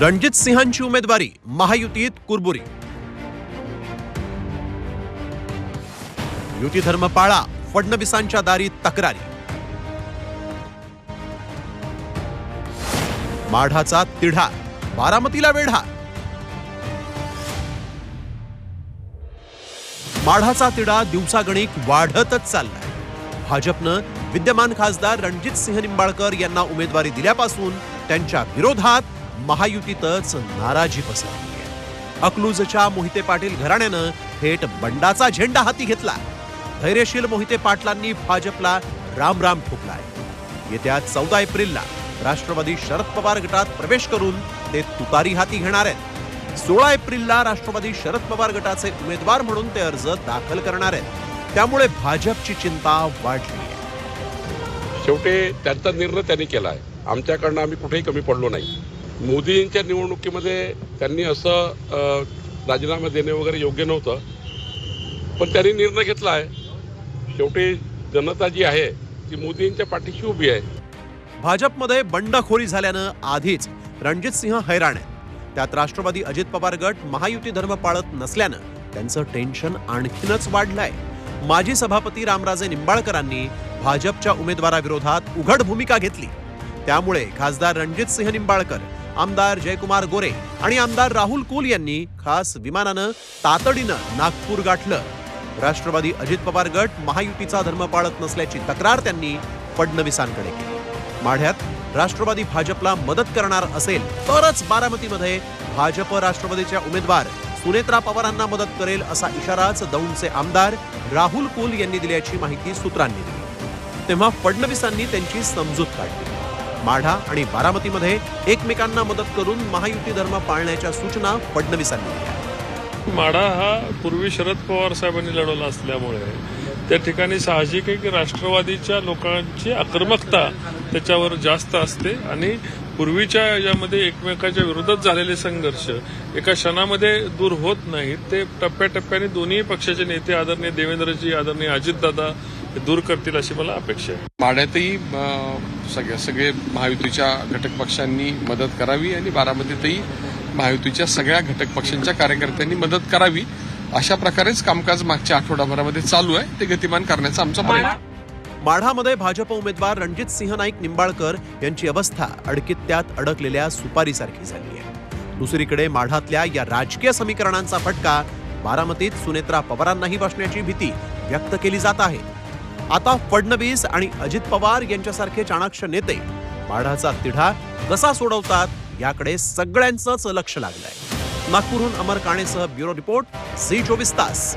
रणजित सिंहांची उमेदवारी महायुतीत कुरबुरी. युती धर्म पाळा फडणवीसांच्या दारी तक्रारी. माढाचा तिढा बारामतीला वेढा. माढाचा तिढा दिवसागणिक वाढतच चाललाय. भाजपनं विद्यमान खासदार रणजित सिंह निंबाळकर यांना उमेदवारी दिल्यापासून त्यांच्या विरोधात महायुतीतच नाराजी पसरली आहे. अकलूजच्या मोहिते पाटील घराण्यानं थेट बंडाचा झेंडा हाती घेतला. धैर्यशील मोहिते पाटलांनी भाजपला राम राम ठोकलाय. येत्या चौदा एप्रिलला राष्ट्रवादी शरद पवार गटात प्रवेश करून ते तुतारी हाती घेणार आहेत. सोळा एप्रिलला राष्ट्रवादी शरद पवार गटाचे उमेदवार म्हणून ते अर्ज दाखल करणार आहेत. त्यामुळे भाजपची चिंता वाढली आहे. शेवटी त्यांचा निर्णय त्यांनी केला आहे आमच्याकडनं आम्ही कुठेही कमी पडलो नाही. मोदींच्या निवडणुकीमध्ये त्यांनी असं राजीनामा देणे वगैरे योग्य नव्हतं. पण त्यांनी निर्णय घेतला आहे. शेवटी जनता जी आहे ती मोदींच्या पाठीशी उभी आहे. भाजपमध्ये बंडखोरी झाल्यानं आधीच रणजित सिंह हैराण आहेत. त्यात राष्ट्रवादी अजित पवार गट महायुती धर्म पाळत नसल्यानं त्यांचं टेन्शन आणखीनच वाढलंय. माजी सभापती रामराजे निंबाळकरांनी भाजपच्या उमेदवाराविरोधात उघड भूमिका घेतली. त्यामुळे खासदार रणजित सिंह निंबाळकर आमदार जयकुमार गोरे आणि आमदार राहुल कुल यांनी खास विमानानं तातडीनं नागपूर गाठलं. राष्ट्रवादी अजित पवार गट महायुतीचा धर्म पाळत नसल्याची तक्रार त्यांनी फडणवीसांकडे केली. माढ्यात राष्ट्रवादी भाजपला मदत करणार असेल तरच बारामतीमध्ये भाजप राष्ट्रवादीच्या उमेदवार सुनेत्रा पवारांना मदत करेल असा इशाराच दौंडचे आमदार राहुल कुल यांनी दिल्याची माहिती सूत्रांनी दिली. तेव्हा फडणवीसांनी त्यांची समजूत काढली. माढा आणि बारामतीमध्ये एकमेकांना मदत करून महायुती धर्म पाळण्याच्या सूचना फडणवीसांनी दिल्या. माढा हा पूर्वी शरद पवार साहेबांनी लढवला असल्यामुळे त्या ठिकाणी साहजिक आहे की राष्ट्रवादीच्या लोकांची आक्रमकता त्याच्यावर जास्त असते आणि पूर्वीच्या याच्यामध्ये एकमेकाच्या विरोधात झालेले संघर्ष एका क्षणामध्ये दूर होत नाहीत. ते टप्प्याटप्प्याने दोन्ही पक्षाचे नेते आदरणीय देवेंद्रजी आदरणीय अजितदादा दूर करतील अशी मला अपेक्षा आहे. माढ्यातही अ, सगळे सगळे महायुतीच्या घटक पक्षांनी मदत करावी आणि बारामतीतही महायुतीच्या सगळ्या घटक पक्षांच्या कार्यकर्त्यांनी मदत करावी अशा प्रकारेच कामकाज मागच्या आठवडाभरामध्ये चालू आहे. ते गतिमान करण्याचा आमचा प्रयत्न. माढामध्ये भाजप उमेदवार रणजित सिंह नाईक निंबाळकर यांची अवस्था अडकित्यात अडकलेल्या सुपारीसारखी झाली आहे. दुसरीकडे माढातल्या या राजकीय समीकरणांचा फटका बारामतीत सुनेत्रा पवारांनाही बसण्याची भीती व्यक्त केली जात आहे. आता फडणवीस आणि अजित पवार यांच्यासारखे चाणाक्ष नेते माढाचा तिढा कसा सोडवतात याकडे सगळ्यांचंच लक्ष लागलंय. नागपूरहून अमर काणेसह ब्युरो रिपोर्ट सी चोवीस तास.